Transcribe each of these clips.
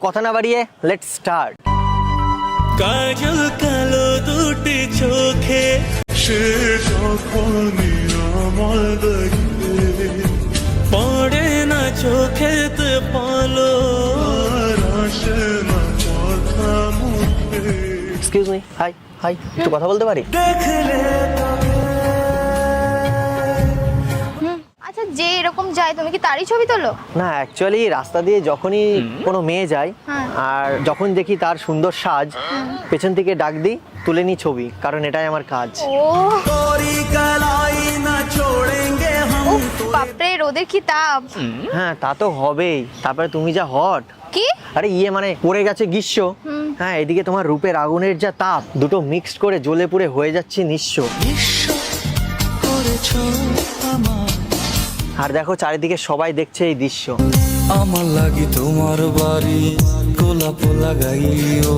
কথা না বাড়িয়ে লেট স্টার্ট কাজল কালো দুটি চোখে সে যখনই আমার পড়ে না চোখেতে পালো আসে না কথা মুখে। এক্সকিউজ মি হাই হাই একটু কথা বলতে পারি? দেখলে এরকম যায় তুমি কি তারই ছবি তোলো? না অ্যাকচুয়ালি রাস্তা দিয়ে যখনই কোনো মেয়ে যায় হ্যাঁ। আর যখন দেখি তার সুন্দর সাজ পেছন থেকে ডাক দিই তুলে নিই ছবি কারণ এটাই আমার কাজ। বাপরে রোদের কি তাপ? হ্যাঁ তা তো হবেই। তারপরে তুমি যা হট। কি? আরে ইয়ে মানে পড়ে গেছে গ্রীষ্ম। হ্যাঁ এদিকে তোমার রূপের আগুনের যা তাপ দুটো মিক্সড করে জ্বলে পুড়ে হয়ে যাচ্ছে নিঃস্ব। বিশ্ব করেছ। আর দেখো চারিদিকে সবাই দেখছে এই দৃশ্য। আমার লাগি তোমার বাড়ি গোলাপ লাগাইও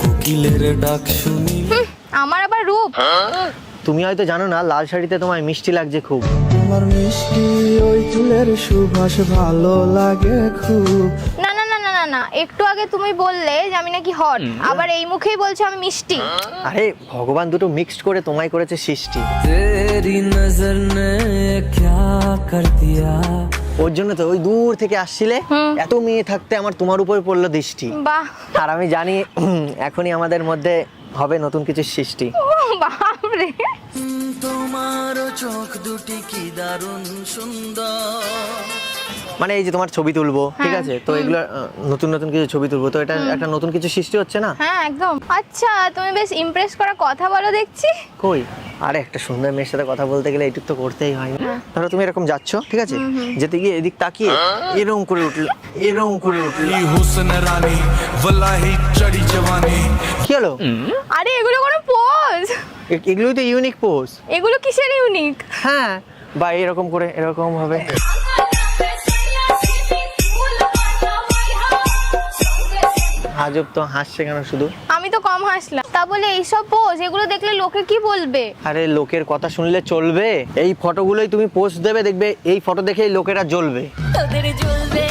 কোকিলের ডাক শুনি। আমার আবার রূপ। তুমি হয়তো জানো না লাল শাড়িতে তোমায় মিষ্টি লাগছে খুব। তোমার মিষ্টি ওই চুলের সুবাস ভালো লাগে খুব। না না একটু আগে তুমি বললে যে আমি নাকি হট আবার এই মুখেই বলছো আমি মিষ্টি। আরে ভগবান দুটো মিক্সড করে তোমায় করেছে সৃষ্টি। তেরি নজর নে ক্যা কর দিয়া। ওর জন্য তো ওই দূর থেকে আসছিলে এত মেয়ে থাকতে আমার তোমার উপর পড়ল দৃষ্টি। বাহ। আর আমি জানি এখনই আমাদের মধ্যে হবে নতুন কিছু সৃষ্টি। বাপরে। তোমার চোখ দুটি কি দারুণ সুন্দর। মানে এই যে তোমার ছবি তুলবো ঠিক হ্যাঁ, আছে? তো এগুলো নতুন নতুন কিছু ছবি তুলবো তো এটা একটা নতুন কিছু সৃষ্টি হচ্ছে না? হ্যাঁ একদম। আচ্ছা তুমি বেশ ইমপ্রেস করা কথা বলো দেখছি। কই? আরে একটা সুন্দর মেয়ের সাথে কথা বলতে গেলে এটুক তো করতেই হয় না। হ্যাঁ। ধরো তুমি এরকম যাচ্ছ ঠিক আছে? যেতে গিয়ে এদিক তাকিয়ে এরকম করে উঠল এরকম করে উঠল। হোসেন রানী ওয়ালাহি চড়ি জওয়ানি। কি হলো? আরে এগুলো কোন পোজ এগুলো তো ইউনিক পোজ এগুলো কিসের ইউনিক হ্যাঁ বা এরকম করে এরকম ভাবে আজব তো হাসছে কেন শুধু? আমি তো কম হাসলাম। তা বলে এইসব পোজ এগুলো দেখলে লোকে কি বলবে? আরে লোকের কথা শুনলে চলবে। এই ফটোগুলোই তুমি পোস্ট দেবে দেখবে এই ফটো দেখেই লোকেরা জ্বলবে। তোদের জ্বলবে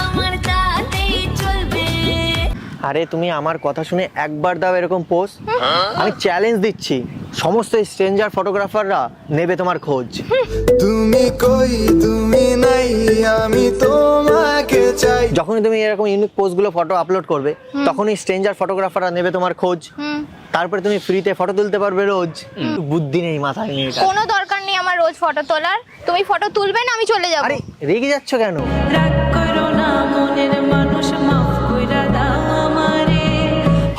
আমার তাতেই চলবে। আরে তুমি আমার কথা শুনে একবার দাও এরকম পোস্ট আমি চ্যালেঞ্জ দিচ্ছি। সমস্ত স্ট্রেঞ্জার ফটোগ্রাফাররা নেবে তোমার খোঁজ। তুমি কই তুমি নাই আমি চাই যখনই তুমি এরকম ইউনিক পোস্টগুলো ফটো আপলোড করবে তখনই স্ট্রেঞ্জার ফটোগ্রাফাররা নেবে তোমার খোঁজ। তারপরে তুমি ফ্রিতে ফটো তুলতে পারবে রোজ। বুদ্ধি নেই মাথায় নিয়ে এটা। কোনো দরকার নেই আমার রোজ ফটো তোলার। তুমি ফটো তুলবে না আমি চলে যাব। আরে রেগে যাচ্ছ কেন? রাগ করো না মনের মানুষ মাফ কইরা দাও আমারে।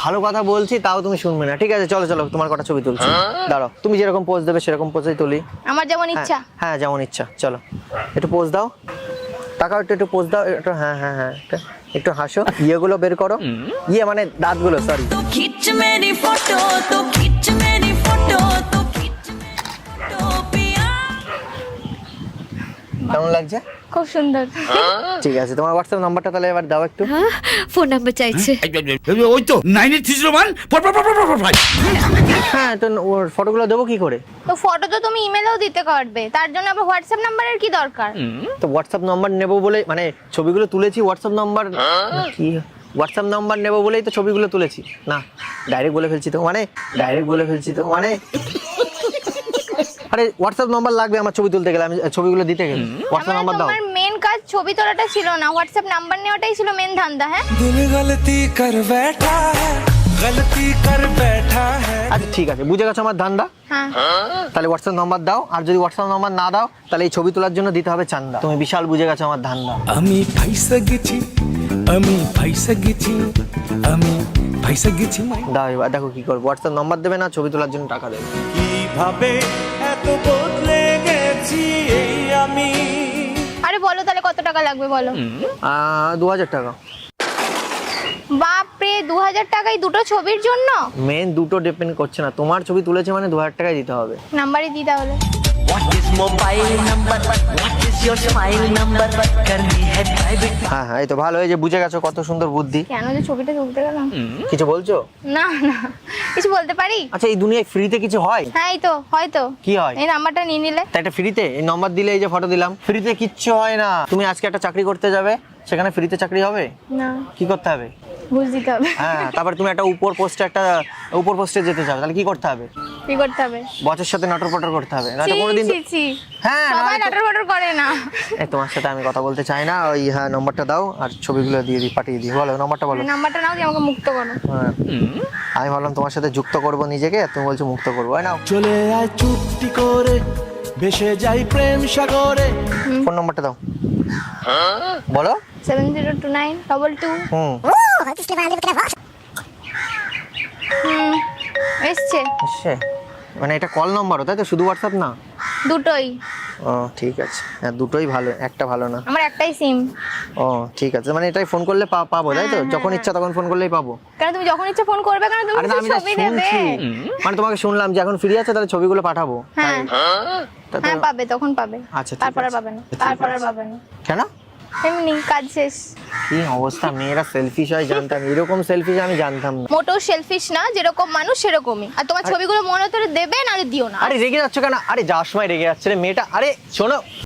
ভালো কথা বলছি তাও তুমি শুনবে না। ঠিক আছে চলো চলো তোমার কটা ছবি তুলছি। দাঁড়াও তুমি যেরকম পোজ দেবে সেরকম পোজেই তুলি। আমার যেমন হ্যাঁ, ইচ্ছা। হ্যাঁ যেমন ইচ্ছা চলো। একটু পোজ দাও। টাকা একটু একটু পোজ দাও একটু হ্যাঁ হ্যাঁ হ্যাঁ একটু- একটু হাসো। ইয়েগুলো বের করো। ইয়ে মানে দাঁতগুলো সরি কেমন লাগছে? খুব সুন্দর। ঠিক আছে তোমার হোয়াটসঅ্যাপ নাম্বারটা তাহলে এবার দাও একটু। ফোন নাম্বার চাইছে। ওই তো nine eight three zero one হ্যাঁ তো ওর ফটোগুলো দেবো কি করে? তো ফটো তো তুমি ইমেলেও দিতে পারবে তার জন্য আবার হোয়াটসঅ্যাপ নাম্বারের কি দরকার? তো হোয়াটসঅ্যাপ নাম্বার নেব বলে মানে ছবিগুলো তুলেছি হোয়াটসঅ্যাপ নাম্বার কি? হোয়াটসঅ্যাপ নাম্বার নেব বলেই তো ছবিগুলো তুলেছি। না ডাইরেক্ট বলে ফেলছি তো মানে ডাইরেক্ট বলে ফেলছি তো মানে আরে হোয়াটসঅ্যাপ নাম্বার লাগবে আমার ছবি তুলতে গেলে আমি ছবিগুলো দিতে গেলে হোয়াটসঅ্যাপ মানে নাম্বার দাও তোমার মেন কাজ ছবি তোলাটা ছিল না হোয়াটসঅ্যাপ নাম্বার নেওয়াটাই ছিল মেন ধান্দা হ্যাঁ दिल गलती कर बैठा है गलती कर बैठा है আচ্ছা ঠিক আছে বুঝে গেছো আমার ধান্দা হ্যাঁ তাহলে হোয়াটসঅ্যাপ নাম্বার দাও আর যদি হোয়াটসঅ্যাপ নাম্বার না দাও তাহলে এই ছবি তোলার জন্য দিতে হবে চান্দা তুমি বিশাল বুঝে গেছো আমার ধান্দা আমি ফাইসা গেছি আমি ফাইসা গেছি আমি ফাইসা গেছি মাই দাও এবার দেখো কি করবো হোয়াটসঅ্যাপ নাম্বার দেবে না ছবি তোলার জন্য টাকা দেবে কিভাবে এত বদলে গেছি এই আমি। আরে বলো তাহলে কত টাকা লাগবে বলো? দু হাজার টাকা। বাপরে দু হাজার টাকায় দুটো ছবির জন্য? মেন দুটো ডিপেন্ড করছে না। তোমার ছবি তুলেছে মানে দু হাজার টাকায় দিতে হবে। নাম্বারই দিই তাহলে। হ্যাঁ হ্যাঁ এই তো ভালো হয়েছে বুঝে গেছো কত সুন্দর বুদ্ধি। কেন যে ছবিটা তুলতে গেলাম? কিছু বলছো? না না। কিছু বলতে পারি? আচ্ছা এই দুনিয়ায় ফ্রিতে কিছু হয়? হ্যাঁ এই তো হয়তো কি হয়? এই নাম্বারটা নিয়ে নিলে। তা একটা ফ্রিতে এই নম্বর দিলে এই যে ফটো দিলাম ফ্রিতে কিচ্ছু হয় না। তুমি আজকে একটা চাকরি করতে যাবে সেখানে ফ্রিতে চাকরি হবে? না। কি করতে হবে? ঘুষ দিতে হবে। হ্যাঁ তারপরে তুমি একটা উপর পোস্টে একটা উপর পোস্টে যেতে চাও তাহলে কি করতে হবে? কি করতে হবে। বসের সাথে নটর পটর করতে হবে। না ছি, কোনোদিন। হ্যাঁ সবাই নয়তো- নাটর বাটর করে না। এই তোমার সাথে আমি কথা বলতে চাই না ওই হ্যাঁ নম্বরটা দাও আর ছবিগুলো দিয়ে দিই পাঠিয়ে দিই। বলো নম্বরটা বলো। নাম্বারটা নাও দিয়ে আমাকে মুক্ত করো। হ্যাঁ। আমি ভাবলাম তোমার সাথে যুক্ত করব নিজেকে তুমি বলছো মুক্ত করব এই নাও। চলে আয় চুপটি করে ভেসে যাই প্রেম সাগরে। ফোন নম্বরটা দাও। বলো। Seven zero two nine double two. হুম। হুম। এসছে। এসছে? মানে এটা কল নম্বরও তাই তো? শুধু হোয়াটসঅ্যাপ না? দুটোই। ও ঠিক আছে। হ্যাঁ দুটোই ভালো একটা ভালো না। আমার একটাই সিম ও ঠিক আছে। মানে এটাই ফোন করলে পা- পাবো তাই তো? হ্যাঁ, যখন হ্যাঁ। ইচ্ছা তখন ফোন করলেই পাবো। কেন তুমি যখন ইচ্ছে ফোন করবে কেন তুমি আরে না কিছু আমি ছবি দেবে? শুনছি। মানে তোমাকে শুনলাম যে এখন ফ্রি আছে তাহলে ছবিগুলো পাঠাবো। হ্যাঁ। তা তো- হ্যাঁ পাবে তখন পাবে। আচ্ছা, ঠিক তারপর আর আছে। পাবে না। তারপর আর পাবে না। কেন? এমনি কাজ শেষ। কি অবস্থা? মেয়েরা সেলফিশ হয় জানতাম। এরকম সেলফিশ আমি জানতাম না। মোটেও সেলফিশ না যেরকম মানুষ সেরকমই। আর তোমার ছবিগুলো মনে করে দেবে না দিও না। আরে রেগে যাচ্ছ কেন? আরে যাওয়ার সময় রেগে যাচ্ছে রে। মেয়েটা আরে শোনো।